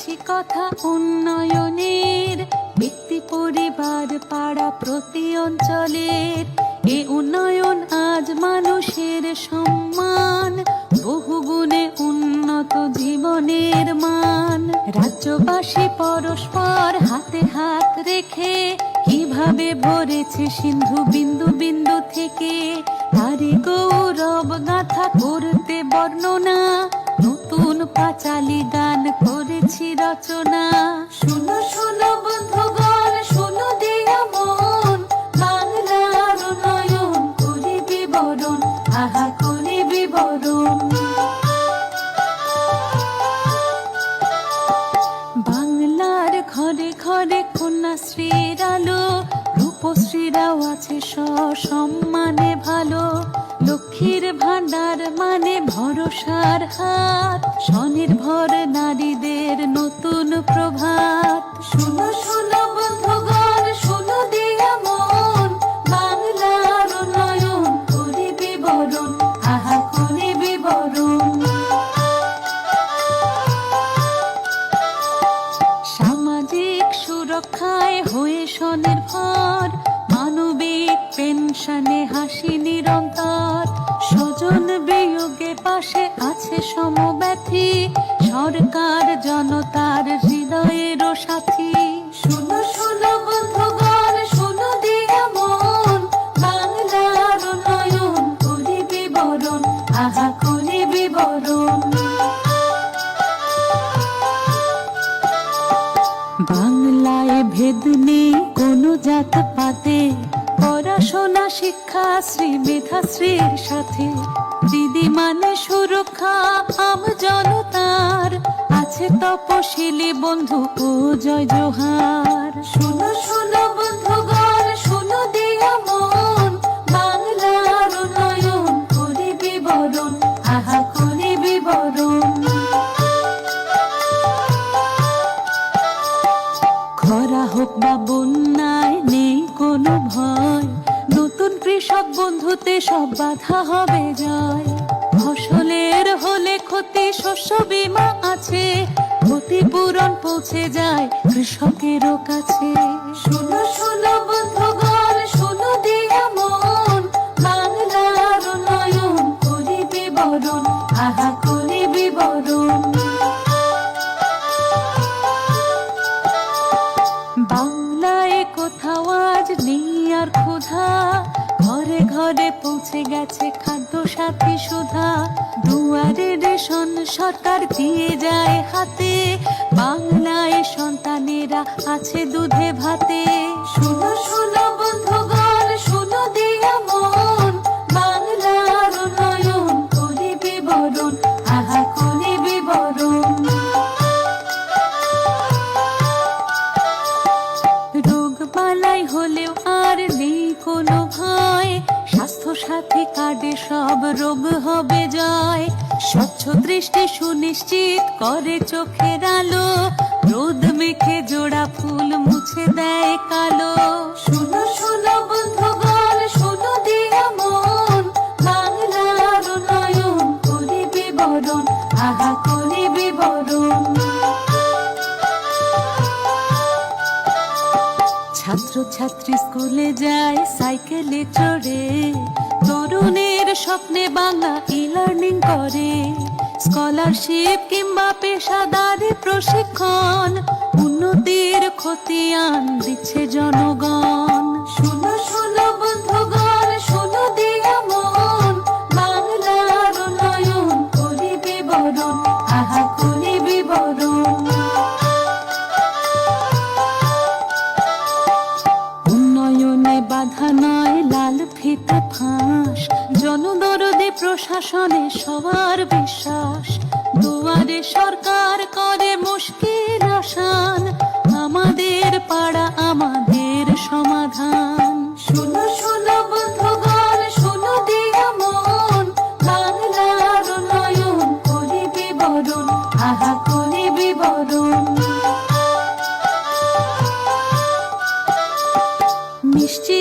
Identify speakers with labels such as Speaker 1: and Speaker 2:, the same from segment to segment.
Speaker 1: বলেছি কথা উন্নয়নের, ব্যক্তি, পরিবার, পাড়া, প্রতি অঞ্চলের। এ উন্নয়ন আজ মানুষের সম্মান বহুগুণে উন্নত জীবনের মান। রাজ্যবাসী পরস্পর হাতে হাত রেখে কীভাবে ভরেছে সিন্ধু বিন্দু বিন্দু থেকে? তারি গৌরব গাথা করতে বর্ণনা পাঁচালি গান করেছি রচনা। শুনো শুনো বন্ধুগণ, শুনো দিয়া মন। বাংলার উন্নয়ন করি বিবরণ আহা করি বিবরণ বাংলার ঘরে ঘরে কন্যাশ্রীর আলো, রূপশ্রীরাও আছে সসম্মানে ভালো। লক্ষ্মীর ভান্ডার মানে ভরসার হাত, স্বনির্ভর নারীদের নতুন প্রভাত। শুনো শুনো বন্ধুগণ, শুনো দিয়া মন, বাংলার উন্নয়ন করি বিবরণ, আহা করি বিবরণ। সামাজিক সুরক্ষায় হয়ে স্বনির্ভর, মানবিক পেনশনে হাসি নিরন্তর। স্বজন বিয়োগে পাশে আছে সমব্যথী। সরকার জনতার হৃদয়েরও সাথী। শুনো শুনো বন্ধুগণ শুনো দিয়া মন। বাংলার উন্নয়ন করি বিবরণ আহা করি বিবরণ বাংলায় ভেদ নেই কোনো জাত পাতে। পড়াশোনা, শিক্ষা, শ্রী মেধাশ্রীর সাথে। দিদি মানে সুরক্ষা, আম জনতার। আছে তপশিলি বন্ধু ও জয় জোহার। শুনো শুনো বন্ধুগণ ক্ষতি শস্য বীমা আছে ক্ষতিপূরণ পৌঁছে যায় কৃষকেরও কাছে। শুনো শুনো বন্ধুগণ, শুনো দিয়া মন, বাংলার উন্নয়ন করিবে বরণ, আহা পৌঁছে গেছে খাদ্য সাথী সুধা। দুয়ারে রেশন সরকার দিয়ে যায় হাতে। বাংলায় সন্তানেরা আছে দুধে ভাতে। শুনো শুনো বন্ধুগণ সাথী কাটে সব রোগ হবে জয় স্বচ্ছ দৃষ্টি সুনিশ্চিত করে চোখের আলো। রোদ মেখে জোড়া ফুল মুছে দেয় কালো। শুনো শুনো ছাত্র স্কুলে যায়, সাইকেলে চড়ে। তরুণের স্বপ্নে বাংলা ই লার্নিং করে। স্কলারশিপ কিংবা পেশাদারি প্রশিক্ষণ, উন্নতির খতিয়ান দিচ্ছে জনগণ। প্রশাসনে সবার বিশ্বাস। দুয়ারে সরকার করে মুশকিল আসান। আমাদের পাড়া আমাদের সমাধান। শুনো শুনো বন্ধুগণ, শুনো দিয়া মন। বাংলার উন্নয়ন করি বিবরণ আহা করি বিবরণ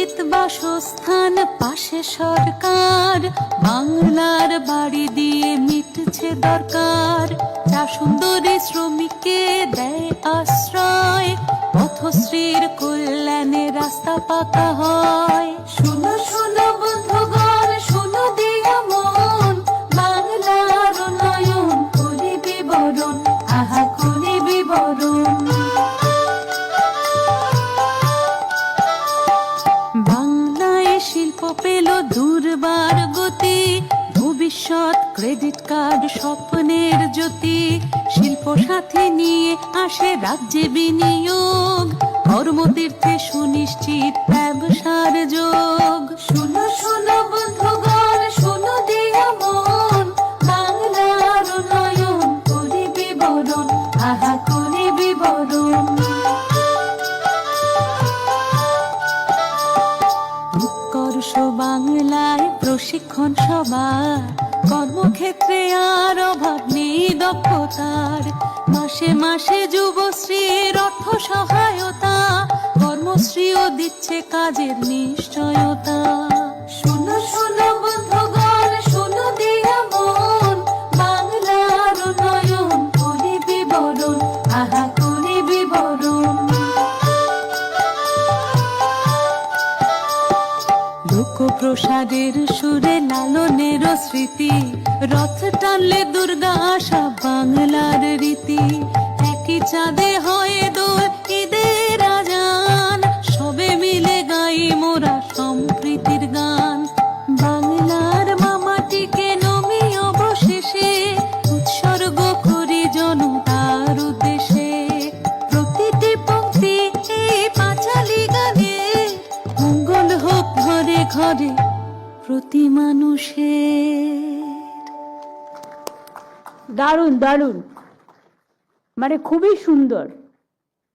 Speaker 1: নিশ্চিত বাসস্থান, পাশে সরকার। বাংলার বাড়ি দিয়ে মিটছে দরকার। যা সুন্দরী শ্রমিককে দেয় আশ্রয়, পথশ্রীর কল্যাণে রাস্তা পাকা হয়। শুনো শুনো বন্ধুগণ ভবিষ্যৎ ক্রেডিট কার্ড স্বপ্নের জ্যোতি, শিল্প সাথে নিয়ে আসে রাজ্যে বিনিয়োগ, কর্মতীর্থে সুনিশ্চিত ব্যবসার যোগ। শুনো শুনো বন্ধুগণ প্রশিক্ষণ সবার কর্মক্ষেত্রে আর অভাব নেই দক্ষতার। মাসে মাসে যুবশ্রীর অর্থ সহায়তা, কর্মশ্রীও দিচ্ছে কাজের নিশ্চয়তা। লোকপ্রসাদের সুরে লালনের স্মৃতি রথ টানলে দুর্গা আশা বাংলার রীতি। একই চাঁদে হয়ে দোল ঘরে প্রতি মানুষের।
Speaker 2: দারুণ দারুণ। মানে খুবই সুন্দর।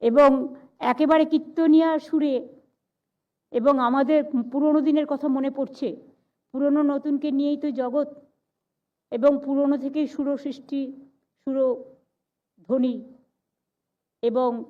Speaker 2: এবং একেবারে কীর্তনিয়া সুরে এবং আমাদের পুরনো দিনের কথা মনে পড়ছে। পুরনো নতুনকে নিয়েই তো জগৎ এবং পুরনো থেকেই সুর সৃষ্টি সুর ধ্বনি এবং